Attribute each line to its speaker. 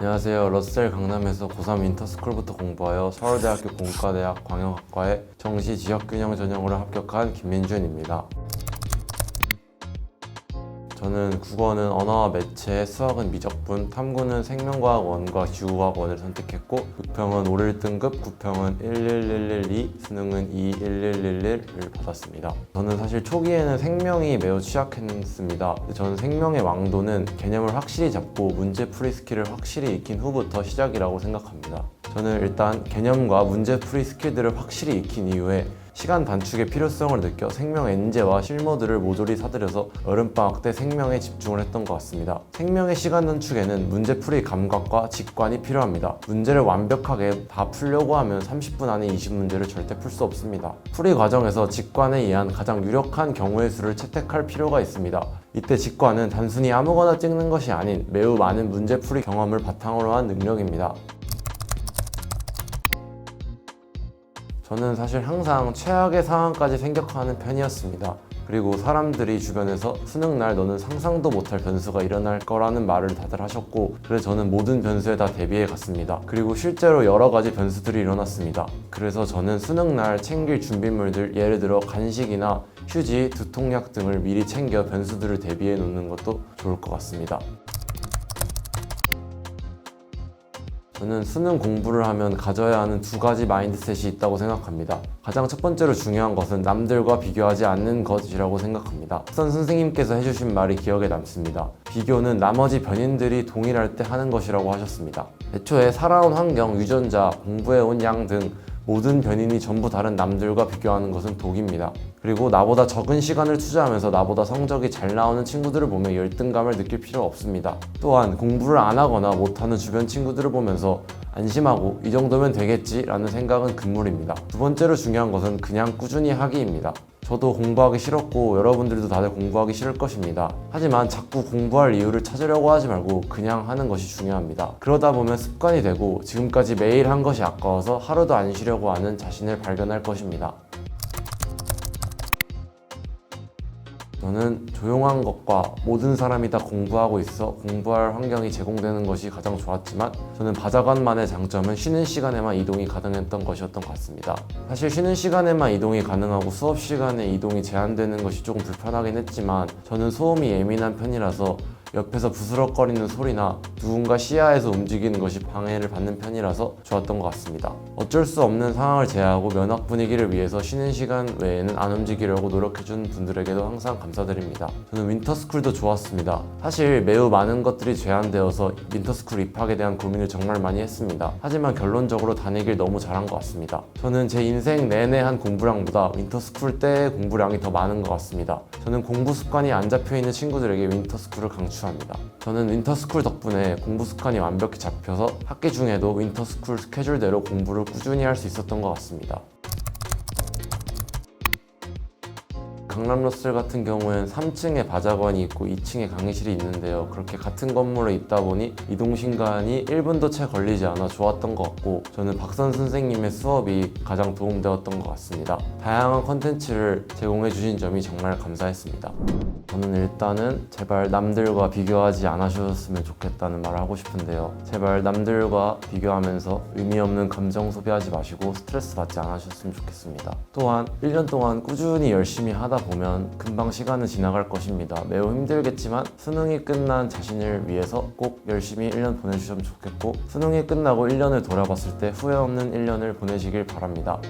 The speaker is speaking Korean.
Speaker 1: 안녕하세요. 러셀 강남에서 고3 윈터스쿨부터 공부하여 서울대학교 공과대학 광역학과에 정시 지역균형 전형으로 합격한 김민준입니다. 저는 국어는 언어와 매체, 수학은 미적분, 탐구는 생명과학 원과 지구과학 원을 선택했고 부평은 5 1등급, 구평은 11112, 수능은 21111을 받았습니다. 저는 사실 초기에는 생명이 매우 취약했습니다. 저는 생명의 왕도는 개념을 확실히 잡고 문제풀이 스킬을 확실히 익힌 후부터 시작이라고 생각합니다. 저는 일단 개념과 문제풀이 스킬들을 확실히 익힌 이후에 시간 단축의 필요성을 느껴 생명 엔제와 실무들을 모조리 사들여서 여름방학 때 생명에 집중을 했던 것 같습니다. 생명의 시간 단축에는 문제풀이 감각과 직관이 필요합니다. 문제를 완벽하게 다 풀려고 하면 30분 안에 20문제를 절대 풀 수 없습니다. 풀이 과정에서 직관에 의한 가장 유력한 경우의 수를 채택할 필요가 있습니다. 이때 직관은 단순히 아무거나 찍는 것이 아닌 매우 많은 문제풀이 경험을 바탕으로 한 능력입니다. 저는 사실 항상 최악의 상황까지 생각하는 편이었습니다. 그리고 사람들이 주변에서 수능 날 너는 상상도 못할 변수가 일어날 거라는 말을 다들 하셨고 그래서 저는 모든 변수에 다 대비해 갔습니다. 그리고 실제로 여러 가지 변수들이 일어났습니다. 그래서 저는 수능 날 챙길 준비물들 예를 들어 간식이나 휴지, 두통약 등을 미리 챙겨 변수들을 대비해 놓는 것도 좋을 것 같습니다. 저는 수능 공부를 하면 가져야 하는 두 가지 마인드셋이 있다고 생각합니다. 가장 첫 번째로 중요한 것은 남들과 비교하지 않는 것이라고 생각합니다. 선 선생님께서 해주신 말이 기억에 남습니다. 비교는 나머지 변인들이 동일할 때 하는 것이라고 하셨습니다. 애초에 살아온 환경, 유전자, 공부해온 양 등 모든 변인이 전부 다른 남들과 비교하는 것은 독입니다. 그리고 나보다 적은 시간을 투자하면서 나보다 성적이 잘 나오는 친구들을 보며 열등감을 느낄 필요 없습니다. 또한 공부를 안 하거나 못하는 주변 친구들을 보면서 안심하고 이 정도면 되겠지 라는 생각은 금물입니다. 두 번째로 중요한 것은 그냥 꾸준히 하기입니다. 저도 공부하기 싫었고 여러분들도 다들 공부하기 싫을 것입니다. 하지만 자꾸 공부할 이유를 찾으려고 하지 말고 그냥 하는 것이 중요합니다. 그러다 보면 습관이 되고 지금까지 매일 한 것이 아까워서 하루도 안 쉬려고 하는 자신을 발견할 것입니다. 저는 조용한 것과 모든 사람이 다 공부하고 있어 공부할 환경이 제공되는 것이 가장 좋았지만 저는 바자관만의 장점은 쉬는 시간에만 이동이 가능했던 것이었던 것 같습니다. 사실 쉬는 시간에만 이동이 가능하고 수업 시간에 이동이 제한되는 것이 조금 불편하긴 했지만 저는 소음이 예민한 편이라서 옆에서 부스럭거리는 소리나 누군가 시야에서 움직이는 것이 방해를 받는 편이라서 좋았던 것 같습니다. 어쩔 수 없는 상황을 제외하고 면학 분위기를 위해서 쉬는 시간 외에는 안 움직이려고 노력해준 분들에게도 항상 감사드립니다. 저는 윈터스쿨도 좋았습니다. 사실 매우 많은 것들이 제한되어서 윈터스쿨 입학에 대한 고민을 정말 많이 했습니다. 하지만 결론적으로 다니길 너무 잘한 것 같습니다. 저는 제 인생 내내 한 공부량보다 윈터스쿨 때의 공부량이 더 많은 것 같습니다. 저는 공부 습관이 안 잡혀 있는 친구들에게 윈터스쿨을 강추 합니다. 저는 윈터스쿨 덕분에 공부 습관이 완벽히 잡혀서 학기 중에도 윈터스쿨 스케줄대로 공부를 꾸준히 할 수 있었던 것 같습니다. 강남 로셀 같은 경우에는 3층에 바자관이 있고 2층에 강의실이 있는데요. 그렇게 같은 건물에 있다 보니 이동 시간이 1분도 채 걸리지 않아 좋았던 것 같고 저는 박선 선생님의 수업이 가장 도움되었던 것 같습니다. 다양한 컨텐츠를 제공해 주신 점이 정말 감사했습니다. 저는 일단은 제발 남들과 비교하지 않으셨으면 좋겠다는 말을 하고 싶은데요. 제발 남들과 비교하면서 의미 없는 감정 소비하지 마시고 스트레스 받지 않으셨으면 좋겠습니다. 또한 1년 동안 꾸준히 열심히 하다 보면 금방 시간은 지나갈 것입니다. 매우 힘들겠지만 수능이 끝난 자신을 위해서 꼭 열심히 1년 보내주시면 좋겠고 수능이 끝나고 1년을 돌아봤을 때 후회 없는 1년을 보내시길 바랍니다.